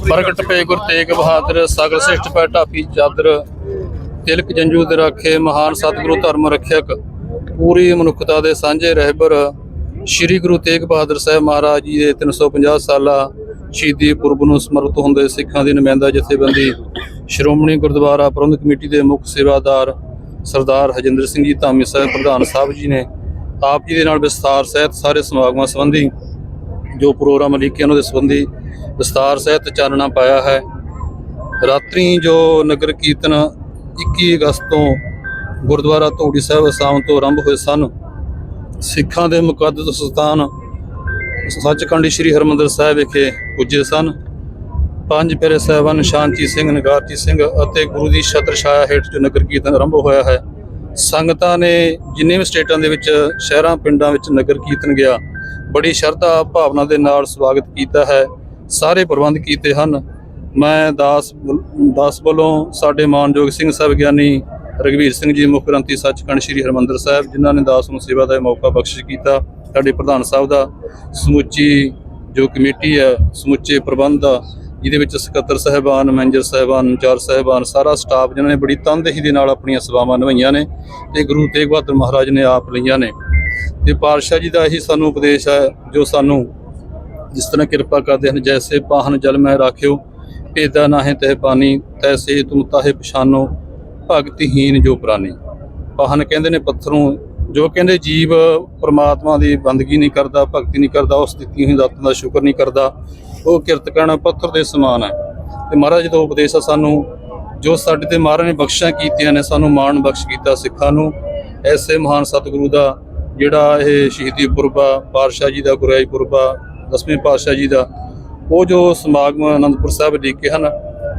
ਪ੍ਰਗਟ ਪਏ ਗੁਰ ਤੇਗ ਬਹਾਦਰ, ਸਗਲ ਸਿਸ਼ਟ ਪੈ ਢਾਪੀ ਚਾਦਰ, ਤਿਲਕ ਜੰਜੂ ਦੇ ਰਾਖੇ, ਮਹਾਨ ਸਤਿਗੁਰੂ ਧਰਮ ਰੱਖਿਅਕ, ਪੂਰੀ ਮਨੁੱਖਤਾ ਦੇ ਸਾਂਝੇ ਰਹਿਬਰ, ਸ੍ਰੀ ਗੁਰੂ ਤੇਗ ਬਹਾਦਰ ਸਾਹਿਬ ਮਹਾਰਾਜ ਜੀ ਦੇ 350 ਸਾਲਾ ਸ਼ਹੀਦੀ ਪੁਰਬ ਨੂੰ ਸਮਰਪਿਤ ਹੁੰਦੇ ਸਿੱਖਾਂ ਦੀ ਨੁਮਾਇੰਦਾ ਜਥੇਬੰਦੀ, ਸ਼੍ਰੋਮਣੀ ਗੁਰਦੁਆਰਾ ਪ੍ਰਬੰਧਕ ਕਮੇਟੀ ਦੇ ਮੁੱਖ ਸੇਵਾਦਾਰ ਸਰਦਾਰ ਹਜਿੰਦਰ ਸਿੰਘ ਜੀ, ਧਾਮੀ ਸਾਹਿਬ, ਪ੍ਰਧਾਨ ਸਾਹਿਬ ਜੀ ਨੇ ਆਪ ਜੀ ਦੇ ਨਾਲ ਵਿਸਥਾਰ ਸਹਿਤ ਸਾਰੇ ਸਮਾਗਮਾਂ ਸੰਬੰਧੀ ਜੋ ਪ੍ਰੋਗਰਾਮ ਲਿਖੇ ਉਹਨਾਂ ਦੇ ਸੰਬੰਧੀ ਵਿਸਤਾਰ ਸਹਿਤ ਚਾਨਣਾ ਪਾਇਆ ਹੈ। ਰਾਤਰੀ ਜੋ ਨਗਰ ਕੀਰਤਨ 21 ਅਗਸਤ ਤੋਂ ਗੁਰਦੁਆਰਾ ਧੌੜੀ ਸਾਹਿਬ ਅਸਾਮ ਤੋਂ ਆਰੰਭ ਹੋਏ ਸਨ, ਸਿੱਖਾਂ ਦੇ ਮੁਕੱਦਸ ਸਥਾਨ ਸੱਚਖੰਡ ਸ੍ਰੀ ਹਰਮੰਦਰ ਸਾਹਿਬ ਵਿਖੇ ਪੁੱਜੇ ਸਨ। ਪੰਜ ਪਿਆਰੇ ਸਾਹਿਬਾਨ ਸ਼ਾਂਤੀ ਸਿੰਘ ਨਗਾਰਜੀ ਸਿੰਘ ਅਤੇ ਗੁਰੂ ਦੀ ਛਤਰ ਛਾਇਆ ਹੇਠ ਜੋ ਨਗਰ ਕੀਰਤਨ ਆਰੰਭ ਹੋਇਆ ਹੈ, ਸੰਗਤਾਂ ਨੇ ਜਿੰਨੇ ਵੀ ਸਟੇਟਾਂ ਦੇ ਵਿੱਚ, ਸ਼ਹਿਰਾਂ, ਪਿੰਡਾਂ ਵਿੱਚ ਨਗਰ ਕੀਰਤਨ ਗਿਆ ਬੜੀ ਸ਼ਰਧਾ ਭਾਵਨਾ ਦੇ ਨਾਲ ਸਵਾਗਤ ਕੀਤਾ ਹੈ। ਸਾਰੇ ਪ੍ਰਬੰਧ ਕੀਤੇ ਹਨ। ਮੈਂ ਦਾਸ ਦਾਸ ਵੱਲੋਂ ਸਾਡੇ ਮਾਨਯੋਗ ਸਿੰਘ ਸਾਹਿਬ ਗਿਆਨੀ ਰਗਵੀਰ ਸਿੰਘ ਜੀ, ਮੁੱਖ ਗ੍ਰੰਥੀ ਸੱਚਖੰਡ ਸ੍ਰੀ ਹਰਮੰਦਰ ਸਾਹਿਬ, ਜਿਨ੍ਹਾਂ ਨੇ ਦਾਸ ਨੂੰ ਸੇਵਾ ਦਾ ਮੌਕਾ ਬਖਸ਼ਿਸ਼ ਕੀਤਾ। ਸਾਡੇ ਪ੍ਰਧਾਨ ਸਾਹਿਬ ਦਾ ਸਮੁੱਚੀ ਜੋ ਕਮੇਟੀ ਹੈ, ਸਮੁੱਚੇ ਪ੍ਰਬੰਧ ਦਾ ਜਿਹਦੇ ਵਿੱਚ ਸਕੱਤਰ ਸਾਹਿਬਾਨ, ਮੈਨੇਜਰ ਸਾਹਿਬਾਨ ਇੰਚਾਰਜ ਸਾਹਿਬਾਨ, ਸਾਰਾ ਸਟਾਫ, ਜਿਨ੍ਹਾਂ ਨੇ ਬੜੀ ਤਨਦੇਹੀ ਦੇ ਨਾਲ ਆਪਣੀਆਂ ਸੇਵਾਵਾਂ ਨਿਭਾਈਆਂ ਨੇ, ਤੇ ਗੁਰੂ ਤੇਗ ਬਹਾਦਰ ਮਹਾਰਾਜ ਨੇ ਆਪ ਲਈਆਂ ਨੇ। ਤੇ ਪਾਤਸ਼ਾਹ ਜੀ ਦਾ ਇਹੀ ਸਾਨੂੰ ਉਪਦੇਸ਼ ਹੈ, ਜੋ ਸਾਨੂੰ ਜਿਸ ਤਰ੍ਹਾਂ ਕਿਰਪਾ ਕਰਦੇ ਹਨ, ਜੈਸੇ ਪਾਹਨ ਜਲ ਮੈਂ ਰਾਖਿਓ, ਭੇਦਾ ਨਾਹੀਂ ਤਹਿ ਪਾਣੀ ਤੈਸੇ ਤੁਮ ਤਾਹੇ ਪਛਾਨੋ ਭਗਤਹੀਨ ਜੋ ਪ੍ਰਾਨੀ। ਪਾਹਨ ਕਹਿੰਦੇ ਨੇ ਪੱਥਰੋਂ, ਜੋ ਕਹਿੰਦੇ ਜੀਵ ਪਰਮਾਤਮਾ ਦੀ ਬੰਦਗੀ ਨਹੀਂ ਕਰਦਾ, ਭਗਤੀ ਨਹੀਂ ਕਰਦਾ, ਉਸ ਦਿੱਤੀ ਹੋਈ ਦਾਤਾਂ ਦਾ ਸ਼ੁਕਰ ਨਹੀਂ ਕਰਦਾ, ਉਹ ਕਿਰਤ ਕਹਿਣਾ ਪੱਥਰ ਦੇ ਸਮਾਨ ਹੈ। ਤੇ ਮਹਾਰਾਜ ਦਾ ਉਪਦੇਸ਼ ਆ ਸਾਨੂੰ, ਜੋ ਸਾਡੇ ਤੇ ਮਹਾਰਾਜ ਨੇ ਬਖਸ਼ਾਂ ਕੀਤੀਆਂ ਨੇ, ਸਾਨੂੰ ਮਾਣ ਬਖਸ਼ ਕੀਤਾ ਸਿੱਖਾਂ ਨੂੰ, ਐਸੇ ਮਹਾਨ ਸਤਿਗੁਰੂ ਦਾ ਜਿਹੜਾ ਇਹ ਸ਼ਹੀਦੀ ਪੁਰਬ ਆ ਪਾਤਸ਼ਾਹ ਜੀ ਦਾ, ਗੁਰਿਆਈ ਪੁਰਬ ਆ, ਦਸਵੇਂ ਪਾਤਸ਼ਾਹ ਜੀ ਦਾ, ਉਹ ਜੋ ਸਮਾਗਮ ਅਨੰਦਪੁਰ ਸਾਹਿਬ ਲਿਖੇ ਹਨ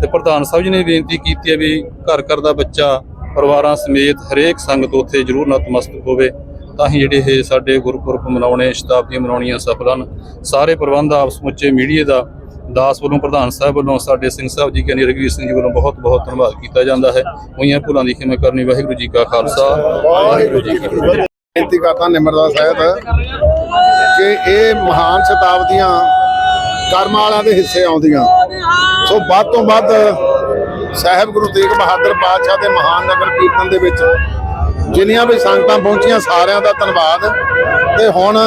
ਤੇ ਪ੍ਰਧਾਨ ਸਾਹਿਬ ਜੀ ਨੇ ਬੇਨਤੀ ਕੀਤੀ ਹੈ ਵੀ ਘਰ ਘਰ ਦਾ ਬੱਚਾ, ਪਰਿਵਾਰਾਂ ਸਮੇਤ ਹਰੇਕ ਸੰਗਤ ਉੱਥੇ ਜ਼ਰੂਰ ਨਤਮਸਤਕ ਹੋਵੇ, ਤਾਂ ਹੀ ਜਿਹੜੇ ਇਹ ਸਾਡੇ ਗੁਰਪੁਰਬ ਮਨਾਉਣੇ, ਸ਼ਤਾਬਦੀਆਂ ਮਨਾਉਣੀਆਂ ਸਫਲ ਹਨ। ਸਾਰੇ ਪ੍ਰਬੰਧ ਆਪ ਸਮੁੱਚੇ ਮੀਡੀਆ ਦਾ ਦਾਸ ਵੱਲੋਂ, ਪ੍ਰਧਾਨ ਸਾਹਿਬ ਵੱਲੋਂ, ਸਾਡੇ ਸਿੰਘ ਸਾਹਿਬ ਜੀ ਕਹਿੰਦੇ ਰਘਵੀਰ ਸਿੰਘ ਜੀ ਵੱਲੋਂ ਬਹੁਤ ਬਹੁਤ ਧੰਨਵਾਦ ਕੀਤਾ ਜਾਂਦਾ ਹੈ। ਹੋਈਆਂ ਭੁੱਲਾਂ ਦੀ ਖਿਮਾ ਕਰਨੀ। ਵਾਹਿਗੁਰੂ ਜੀ ਕਾ ਖਾਲਸਾ। ਵਾਹਿਗੁਰੂ ਜੀ ਕੀ ਫਤਿਹ। ਬੇਨਤੀ ਕਰਦਾ ਨਿਮਰਤਾ ਸਾਹਿਬ ਕਿ ਇਹ ਮਹਾਨ ਸ਼ਤਾਬਦੀਆਂ ਕਰਮਾਂ ਵਾਲਿਆਂ ਦੇ ਹਿੱਸੇ ਆਉਂਦੀਆਂ। ਸੋ ਵੱਧ ਤੋਂ ਵੱਧ ਸਾਹਿਬ ਗੁਰੂ ਤੇਗ ਬਹਾਦਰ ਪਾਤਸ਼ਾਹ ਦੇ ਮਹਾਨ ਨਗਰ ਕੀਰਤਨ ਦੇ ਵਿੱਚ ਜਿੰਨੀਆਂ ਵੀ ਸੰਗਤਾਂ ਪਹੁੰਚੀਆਂ, ਸਾਰਿਆਂ ਦਾ ਧੰਨਵਾਦ। ਤੇ ਹੁਣ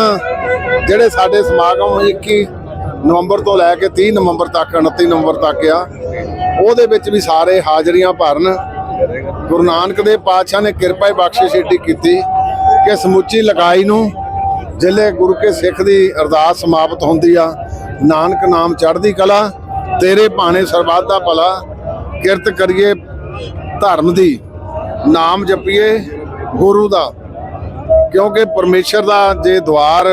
ਜਿਹੜੇ ਸਾਡੇ ਸਮਾਗਮ 21 ਨਵੰਬਰ ਤੋਂ ਲੈ ਕੇ 30 ਨਵੰਬਰ ਤੱਕ 29 ਨਵੰਬਰ ਤੱਕ ਆ, ਉਹਦੇ ਵਿੱਚ ਵੀ ਸਾਰੇ ਹਾਜ਼ਰੀਆਂ ਭਰਨ। ਗੁਰੂ ਨਾਨਕ ਦੇਵ ਪਾਤਸ਼ਾਹ ਨੇ ਕਿਰਪਾ ਹੀ ਬਖਸ਼ਿਸ਼ ਏਡੀ ਕੀਤੀ। ਕਿ ਸਮੁੱਚੀ ਲਗਾਈ ਨੂੰ ਜਿਲੇ ਗੁਰੂ ਕੇ ਸਿੱਖ ਦੀ ਅਰਦਾਸ ਸਮਾਪਤ ਹੁੰਦੀ ਆ। ਨਾਨਕ ਨਾਮ ਚੜ੍ਹਦੀ ਕਲਾ, ਤੇਰੇ ਭਾਣੇ ਸਰਬੱਤ ਦਾ ਭਲਾ, ਕਿਰਤ ਕਰੀਏ ਧਰਮ ਦੀ, ਨਾਮ ਜਪੀਏ ਗੁਰੂ ਦਾ। ਕਿਉਂਕਿ ਪਰਮੇਸ਼ਰ ਦਾ ਜੇ ਦਵਾਰ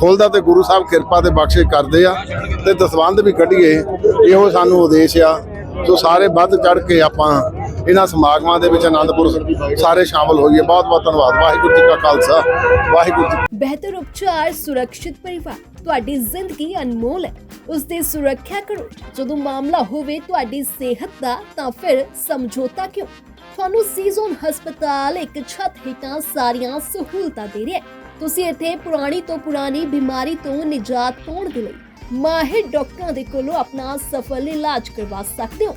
ਖੁੱਲਦਾ ਤੇ ਗੁਰੂ ਸਾਹਿਬ ਕਿਰਪਾ ਤੇ ਬਖਸ਼ਿਸ਼ ਕਰਦੇ ਆ ਤੇ ਦਸਵੰਧ ਵੀ ਕੱਢੀਏ, ਇਹੋ ਸਾਨੂੰ ਉਦੇਸ਼ ਆ। ਸੋ ਸਾਰੇ ਵੱਧ ਚੜ ਕੇ ਆਪਾਂ ਇਹਨਾਂ ਸਮਾਗਮਾਂ ਦੇ ਵਿੱਚ ਆਨੰਦਪੁਰ ਸਾਰੇ ਸ਼ਾਮਲ ਹੋਈਏ। ਬਹੁਤ ਬਹੁਤ ਧੰਨਵਾਦ। ਵਾਹਿਗੁਰੂ ਜੀ ਕਾ ਖਾਲਸਾ। ਵਾਹਿਗੁਰੂ ਜੀ ਬਿਹਤਰ ਉਪਚਾਰ, ਸੁਰੱਖਿਅਤ ਪਰਿਵਾਰ। ਤੁਹਾਡੀ ਜ਼ਿੰਦਗੀ ਅਨਮੋਲ ਹੈ। ਉਸ ਦੀ ਸੁਰੱਖਿਆ ਕਰੋ। ਜਦੋਂ ਮਾਮਲਾ ਹੋਵੇ ਤੁਹਾਡੀ ਸਿਹਤ ਦਾ, ਤਾਂ ਫਿਰ ਸਮਝੌਤਾ ਕਿਉਂ? ਤੁਹਾਨੂੰ ਸੀਜ਼ਨ ਹਸਪਤਾਲ ਇੱਕ ਛੱਤ ਹੇਠਾਂ ਸਾਰੀਆਂ ਸਹੂਲਤਾਂ ਦੇ ਰਿਹਾ ਹੈ। ਤੁਸੀਂ ਇੱਥੇ ਪੁਰਾਣੀ ਤੋਂ ਪੁਰਾਣੀ ਬਿਮਾਰੀ ਤੋਂ ਨਿਜਾਤ ਪਾਉਣ ਦੇ ਲਈ ਮਾਹਿਰ ਡਾਕਟਰਾਂ ਦੇ ਕੋਲੋਂ ਆਪਣਾ ਸਫਲ ਇਲਾਜ ਕਰਵਾ ਸਕਦੇ ਹੋ।